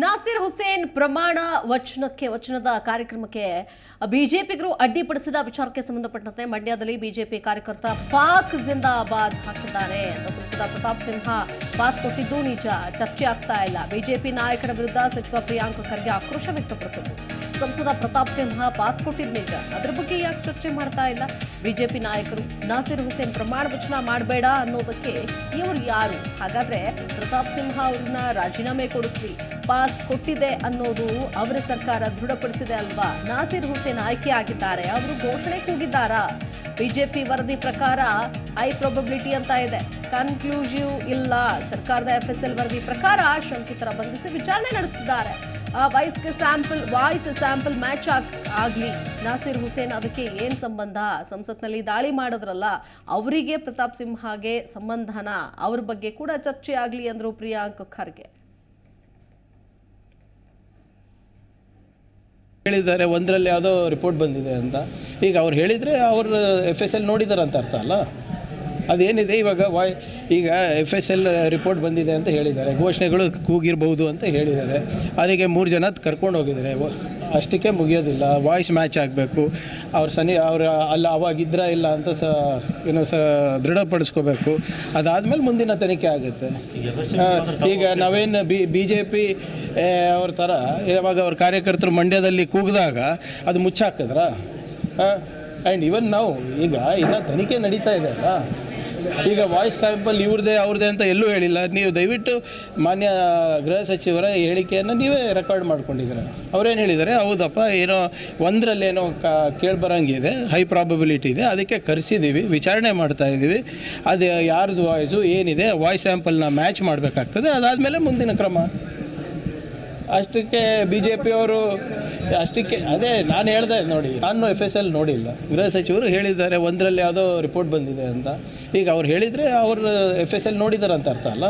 ನಾಸಿರ್ ಹುಸೇನ್ ಪ್ರಮಾಣ ವಚನಕ್ಕೆ, ವಚನದ ಕಾರ್ಯಕ್ರಮಕ್ಕೆ ಬಿಜೆಪಿಗರು ಅಡ್ಡಿಪಡಿಸಿದ ವಿಚಾರಕ್ಕೆ ಸಂಬಂಧಪಟ್ಟಂತೆ ಮಂಡ್ಯದಲ್ಲಿ ಬಿಜೆಪಿ ಕಾರ್ಯಕರ್ತ ಪಾಕ್ ಜಿಂದಾಬಾದ್ ಹಾಕಿದ್ದಾರೆ ಅಂತ ಸಂಸದ ಪ್ರತಾಪ್ ಸಿಂಹ ಪಾಸ್ ಕೊಟ್ಟಿದ್ದು. ನಿಜ, ಚರ್ಚೆ ಆಗ್ತಾ ಇಲ್ಲ. ಬಿಜೆಪಿ ನಾಯಕರ ವಿರುದ್ಧ ಸಚಿವ ಪ್ರಿಯಾಂಕ್ ಖರ್ಗೆ ಆಕ್ರೋಶ ವ್ಯಕ್ತಪಡಿಸಿದ್ರು ಸಂಸದ ಪ್ರತಾಪ್ ಸಿಂಹ ಪಾಸ್ ಕೊಟ್ಟಿದ್ನೀಗ ಅದ್ರ ಬಗ್ಗೆ ಯಾಕೆ ಚರ್ಚೆ ಮಾಡ್ತಾ ಇಲ್ಲ? ಬಿಜೆಪಿ ನಾಯಕರು ನಾಸಿರ್ ಹುಸೇನ್ ಪ್ರಮಾಣ ವಚನ ಮಾಡಬೇಡ ಅನ್ನೋದಕ್ಕೆ ಇವರು ಯಾರು? ಹಾಗಾದ್ರೆ ಪ್ರತಾಪ್ ಸಿಂಹ ಅವ್ರನ್ನ ರಾಜೀನಾಮೆ ಕೊಡಿಸ್ಲಿ, ಪಾಸ್ ಕೊಟ್ಟಿದೆ ಅನ್ನೋದು ಅವರ ಸರ್ಕಾರ ದೃಢಪಡಿಸಿದೆ ಅಲ್ವಾ? ನಾಸಿರ್ ಹುಸೇನ್ ಆಯ್ಕೆ ಆಗಿದ್ದಾರೆ, ಅವರು ಘೋಷಣೆ ಕೂಗಿದ್ದಾರಾ? ಬಿಜೆಪಿ ವರದಿ ಪ್ರಕಾರ ಹೈ ಪ್ರೊಬಬಿಲಿಟಿ ಅಂತ ಇದೆ. ಕನ್ಕ್ಲೂಸಿವ್ ಇಲ್ಲ. ಸರ್ಕಾರದ ಎಫ್ ಎಸ್ ಎಲ್ ವರದಿ ಪ್ರಕಾರ ಶಂಕಿತರ ಬಂಧಿಸಿ ವಿಚಾರಣೆ ನಡೆಸಿದ್ದಾರೆ. ವಾಯ್ಸ್ಗೆ ಸ್ಯಾಂಪಲ್ ವಾಯ್ಸ್ ಸ್ಯಾಂಪಲ್ ಮ್ಯಾಚ್ ಆಗಲಿ. ನಾಸಿರ್ ಹುಸೇನ್ ಅದಕ್ಕೆ ಏನು ಸಂಬಂಧ? ಸಂಸತ್ನಲ್ಲಿ ದಾಳಿ ಮಾಡಿದ್ರಲ್ಲ, ಅವರಿಗೆ ಪ್ರತಾಪ್ ಸಿಂಹ ಹಾಗೆ ಸಂಬಂಧನ, ಅವ್ರ ಬಗ್ಗೆ ಕೂಡ ಚರ್ಚೆ ಆಗ್ಲಿ ಅಂದ್ರು ಪ್ರಿಯಾಂಕ್ ಖರ್ಗೆ. ಹೇಳಿದ್ದಾರೆ, ಒಂದರಲ್ಲಿ ಯಾವುದೋ ರಿಪೋರ್ಟ್ ಬಂದಿದೆ ಅಂತ. ಈಗ ಅವ್ರು ಹೇಳಿದರೆ ಅವರು ಎಫ್ ಎಸ್ ಎಲ್ ನೋಡಿದ್ದಾರೆ ಅಂತ ಅರ್ಥ ಅಲ್ಲ? ಅದೇನಿದೆ ಇವಾಗ ವಾಯ್ ಈಗ ಎಫ್ ಎಸ್ ಎಲ್ ರಿಪೋರ್ಟ್ ಬಂದಿದೆ ಅಂತ ಹೇಳಿದ್ದಾರೆ. ಘೋಷಣೆಗಳು ಕೂಗಿರ್ಬೋದು ಅಂತ ಹೇಳಿದ್ದಾರೆ. ಅವರಿಗೆ ಮೂರು ಜನ ಕರ್ಕೊಂಡು ಹೋಗಿದ್ದಾರೆ. ಅಷ್ಟಕ್ಕೆ ಮುಗಿಯೋದಿಲ್ಲ. ವಾಯ್ಸ್ ಮ್ಯಾಚ್ ಆಗಬೇಕು. ಅವ್ರ ಸನಿ ಅವ್ರ ಅಲ್ಲ ಅವಾಗಿದ್ರ ಇಲ್ಲ ಅಂತ ಸ ಏನೋ ಸ ದೃಢಪಡಿಸ್ಕೋಬೇಕು. ಅದಾದಮೇಲೆ ಮುಂದಿನ ತನಿಖೆ ಆಗುತ್ತೆ. ಈಗ ನಾವೇನು ಬಿ ಬಿ ಜೆ ಪಿ ಅವ್ರ ಥರ ಯಾವಾಗ ಅವ್ರ ಕಾರ್ಯಕರ್ತರು ಮಂಡ್ಯದಲ್ಲಿ ಕೂಗಿದಾಗ ಅದು ಮುಚ್ಚಾಕಿದ್ರ? ಆ್ಯಂಡ್ ಇವನ್ ನಾವು ಈಗ ಇನ್ನೂ ತನಿಖೆ ನಡೀತಾ ಇದೆ ಅಲ್ಲ. ಈಗ ವಾಯ್ಸ್ ಸ್ಯಾಂಪಲ್ ಇವ್ರದೇ, ಅವ್ರದೇ ಅಂತ ಎಲ್ಲೂ ಹೇಳಿಲ್ಲ. ನೀವು ದಯವಿಟ್ಟು ಮಾನ್ಯ ಗೃಹ ಸಚಿವರ ಹೇಳಿಕೆಯನ್ನು ನೀವೇ ರೆಕಾರ್ಡ್ ಮಾಡ್ಕೊಂಡಿದ್ದೀರ. ಅವ್ರೇನು ಹೇಳಿದ್ದಾರೆ? ಹೌದಪ್ಪ, ಏನೋ ಒಂದರಲ್ಲೇನೋ ಕ, ಕೇಳ್ಬರಂಗಿದೆ ಹೈ ಪ್ರಾಬಬಿಲಿಟಿ ಇದೆ, ಅದಕ್ಕೆ ಕರೆಸಿದ್ದೀವಿ ವಿಚಾರಣೆ ಮಾಡ್ತಾ ಇದ್ದೀವಿ ಅದು ಯಾರ್ದು ವಾಯ್ಸು ಏನಿದೆ ವಾಯ್ಸ್ ಸ್ಯಾಂಪಲ್ನ ಮ್ಯಾಚ್ ಮಾಡಬೇಕಾಗ್ತದೆ, ಅದಾದಮೇಲೆ ಮುಂದಿನ ಕ್ರಮ. ಅಷ್ಟಕ್ಕೆ ಬಿ ಜೆ ಪಿಯವರು ಅಷ್ಟಕ್ಕೆ ಅದೇ ನಾನು ಹೇಳ್ದೆ ನೋಡಿ, ನಾನು ಎಫ್ ಎಸ್ ಎಲ್ ನೋಡಿಲ್ಲ. ಗೃಹ ಸಚಿವರು ಹೇಳಿದ್ದಾರೆ, ಒಂದರಲ್ಲಿ ಯಾವುದೋ ರಿಪೋರ್ಟ್ ಬಂದಿದೆ ಅಂತ. ಈಗ ಅವ್ರು ಹೇಳಿದರೆ ಅವರು ಎಫ್ ಎಸ್ ಎಲ್ ನೋಡಿದ್ದಾರೆ ಅಂತ ಅರ್ಥ ಅಲ್ಲ?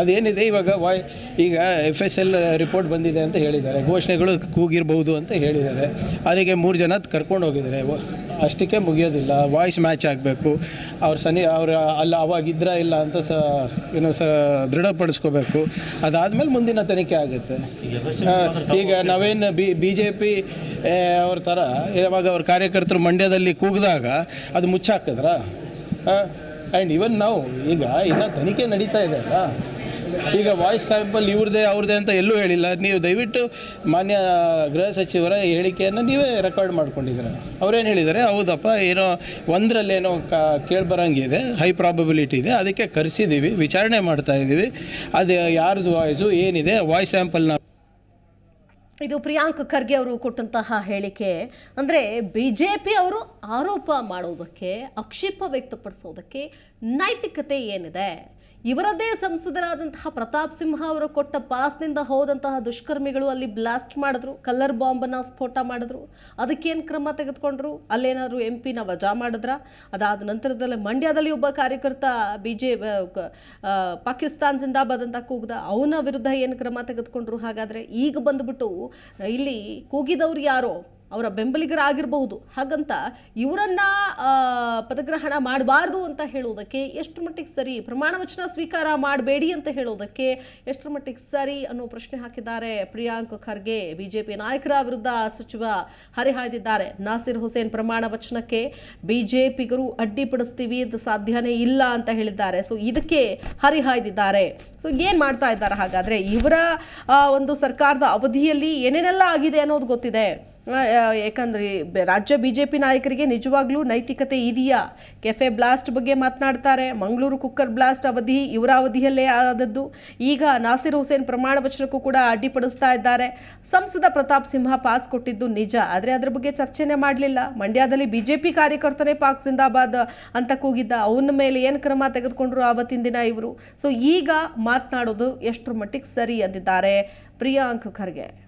ಅದೇನಿದೆ ಇವಾಗ? ವಾಯ್ ಈಗ ಎಫ್ ಎಸ್ ಎಲ್ ರಿಪೋರ್ಟ್ ಬಂದಿದೆ ಅಂತ ಹೇಳಿದ್ದಾರೆ. ಘೋಷಣೆಗಳು ಕೂಗಿರಬಹುದು ಅಂತ ಹೇಳಿದ್ದಾರೆ. ಅದಕ್ಕೆ ಮೂರು ಜನ ಕರ್ಕೊಂಡು ಹೋಗಿದ್ದಾರೆ. ಅಷ್ಟಕ್ಕೆ ಮುಗಿಯೋದಿಲ್ಲ. ವಾಯ್ಸ್ ಮ್ಯಾಚ್ ಆಗಬೇಕು. ಅವ್ರ ಸನಿ ಅವ್ರ ಅಲ್ಲ ಅವಾಗಿದ್ರ ಇಲ್ಲ ಅಂತ ಸ, ಏನೋ ಸ, ದೃಢಪಡಿಸ್ಕೋಬೇಕು. ಅದಾದಮೇಲೆ ಮುಂದಿನ ತನಿಖೆ ಆಗುತ್ತೆ. ಈಗ ನಾವೇನು ಬಿ ಬಿ ಜೆ ಪಿ ಅವ್ರ ಥರ ಯಾವಾಗ ಅವ್ರ ಕಾರ್ಯಕರ್ತರು ಮಂಡ್ಯದಲ್ಲಿ ಕೂಗಿದಾಗ ಅದು ಮುಚ್ಚಾಕಿದ್ರ ಆ್ಯಂಡ್ ಈವನ್ ನಾವು, ಈಗ ಇನ್ನೂ ತನಿಖೆ ನಡೀತಾ ಇದೆ ಅಲ್ಲ. ಈಗ ವಾಯ್ಸ್ ಸ್ಯಾಂಪಲ್ ಇವ್ರದೇ, ಅವ್ರದೇ ಅಂತ ಎಲ್ಲೂ ಹೇಳಿಲ್ಲ. ನೀವು ದಯವಿಟ್ಟು ಮಾನ್ಯ ಗೃಹ ಸಚಿವರ ಹೇಳಿಕೆಯನ್ನು ನೀವೇ ರೆಕಾರ್ಡ್ ಮಾಡ್ಕೊಂಡಿದ್ದೀರ. ಅವ್ರೇನು ಹೇಳಿದ್ದಾರೆ? ಹೌದಪ್ಪ, ಏನೋ ಒಂದರಲ್ಲೇನೋ ಕ, ಕೇಳ್ಬರಂಗಿದೆ ಹೈ ಪ್ರಾಬಬಿಲಿಟಿ ಇದೆ, ಅದಕ್ಕೆ ಕರೆಸಿದ್ದೀವಿ ವಿಚಾರಣೆ ಮಾಡ್ತಾ ಇದ್ದೀವಿ ಅದು ಯಾರ್ದು ವಾಯ್ಸು ಏನಿದೆ? ವಾಯ್ಸ್ ಸ್ಯಾಂಪಲ್ನ ಇದು ಪ್ರಿಯಾಂಕ್ ಖರ್ಗೆ ಅವರು ಕೊಟ್ಟಂತಹ ಹೇಳಿಕೆ. ಅಂದರೆ ಬಿ ಜೆ ಪಿ ಅವರು ಆರೋಪ ಮಾಡೋದಕ್ಕೆ, ಆಕ್ಷೇಪ ವ್ಯಕ್ತಪಡಿಸೋದಕ್ಕೆ ನೈತಿಕತೆ ಏನಿದೆ? ಇವರದ್ದೇ ಸಂಸದರಾದಂತಹ ಪ್ರತಾಪ್ ಸಿಂಹ ಅವರು ಕೊಟ್ಟ ಪಾಸ್ನಿಂದ ಹೋದಂತಹ ದುಷ್ಕರ್ಮಿಗಳು ಅಲ್ಲಿ ಬ್ಲಾಸ್ಟ್ ಮಾಡಿದ್ರು, ಕಲ್ಲರ್ ಬಾಂಬನ್ನು ಸ್ಫೋಟ ಮಾಡಿದ್ರು. ಅದಕ್ಕೇನು ಕ್ರಮ ತೆಗೆದುಕೊಂಡ್ರು? ಅಲ್ಲೇನಾದ್ರು ಎಂ ಪಿನ ವಜಾ ಮಾಡಿದ್ರ? ಅದಾದ ನಂತರದಲ್ಲಿ ಮಂಡ್ಯದಲ್ಲಿ ಒಬ್ಬ ಕಾರ್ಯಕರ್ತ ಬಿ ಜೆ ಪಾಕಿಸ್ತಾನ್ ಜಿಂದಾಬಾದ್ ಅಂತ ಕೂಗ್ದ. ಅವನ ವಿರುದ್ಧ ಏನು ಕ್ರಮ ತೆಗೆದುಕೊಂಡ್ರು? ಹಾಗಾದ್ರೆ ಈಗ ಬಂದ್ಬಿಟ್ಟು ಇಲ್ಲಿ ಕೂಗಿದವ್ರು ಯಾರೋ? ಅವರ ಬೆಂಬಲಿಗರಾಗಿರಬಹುದು. ಹಾಗಂತ ಇವರನ್ನ ಪದಗ್ರಹಣ ಮಾಡಬಾರ್ದು ಅಂತ ಹೇಳೋದಕ್ಕೆ ಎಷ್ಟು ಮಟ್ಟಿಗೆ ಸರಿ ಪ್ರಮಾಣ ವಚನ ಸ್ವೀಕಾರ ಮಾಡಬೇಡಿ ಅಂತ ಹೇಳೋದಕ್ಕೆ ಎಷ್ಟು ಮಟ್ಟಿಗೆ ಸರಿ ಅನ್ನೋ ಪ್ರಶ್ನೆ ಹಾಕಿದ್ದಾರೆ ಪ್ರಿಯಾಂಕ್ ಖರ್ಗೆ, ಬಿಜೆಪಿ ನಾಯಕರ ವಿರುದ್ಧ ಸಚಿವ ಹರಿಹಾಯ್ದಿದ್ದಾರೆ ನಾಸಿರ್ ಹುಸೇನ್ ಪ್ರಮಾಣ ವಚನಕ್ಕೆ ಬಿಜೆಪಿಗರು ಅಡ್ಡಿಪಡಿಸ್ತೀವಿ ಇದು ಸಾಧ್ಯನೇ ಇಲ್ಲ ಅಂತ ಹೇಳಿದ್ದಾರೆ. ಸೊ ಇದಕ್ಕೆ ಹರಿಹಾಯ್ದಿದ್ದಾರೆ ಸೊ ಏನು ಮಾಡ್ತಾ ಇದ್ದಾರೆ? ಹಾಗಾದ್ರೆ ಇವರ ಒಂದು ಸರ್ಕಾರದ ಅವಧಿಯಲ್ಲಿ ಏನೇನೆಲ್ಲ ಆಗಿದೆ ಅನ್ನೋದು ಗೊತ್ತಿದೆ. ಆ, ರಾಜ್ಯ ಯಾಕಂದ್ರೆ ಜೆ ಬಿಜೆಪಿ ನಾಯಕರಿಗೆ ನಿಜವಾಗ್ಲೂ ನೈತಿಕತೆ ಇದೆಯಾ? ಕೆಫೆ ಬ್ಲಾಸ್ಟ್ ಬಗ್ಗೆ ಮಾತನಾಡ್ತಾರೆ. ಮಂಗಳೂರು ಕುಕ್ಕರ್ ಬ್ಲಾಸ್ಟ್ ಅವಧಿ ಇವರ ಅವಧಿಯಲ್ಲೇ ಆದದ್ದು. ಈಗ ನಾಸಿರ್ ಹುಸೇನ್ ಪ್ರಮಾಣ ವಚನಕ್ಕೂ ಕೂಡ ಅಡ್ಡಿಪಡಿಸ್ತಾ ಇದ್ದಾರೆ. ಸಂಸದ ಪ್ರತಾಪ್ ಸಿಂಹ ಪಾಸ್ ಕೊಟ್ಟಿದ್ದು ನಿಜ ಆದರೆ ಅದರ ಬಗ್ಗೆ ಚರ್ಚೆನೆ ಮಾಡಲಿಲ್ಲ. ಮಂಡ್ಯದಲ್ಲಿ ಬಿಜೆಪಿ ಕಾರ್ಯಕರ್ತನೇ ಪಾಕ್ ಜಿಂದಾಬಾದ್ ಅಂತ ಕೂಗಿದ್ದ ಅವನ ಮೇಲೆ ಏನು ಕ್ರಮ ತೆಗೆದುಕೊಂಡ್ರು ಆವತ್ತಿನ ದಿನ ಇವರು? ಸೊ ಈಗ ಮಾತನಾಡೋದು ಎಷ್ಟರ ಮಟ್ಟಿಗೆ ಸರಿ ಅಂದಿದ್ದಾರೆ ಪ್ರಿಯಾಂಕ್ ಖರ್ಗೆ.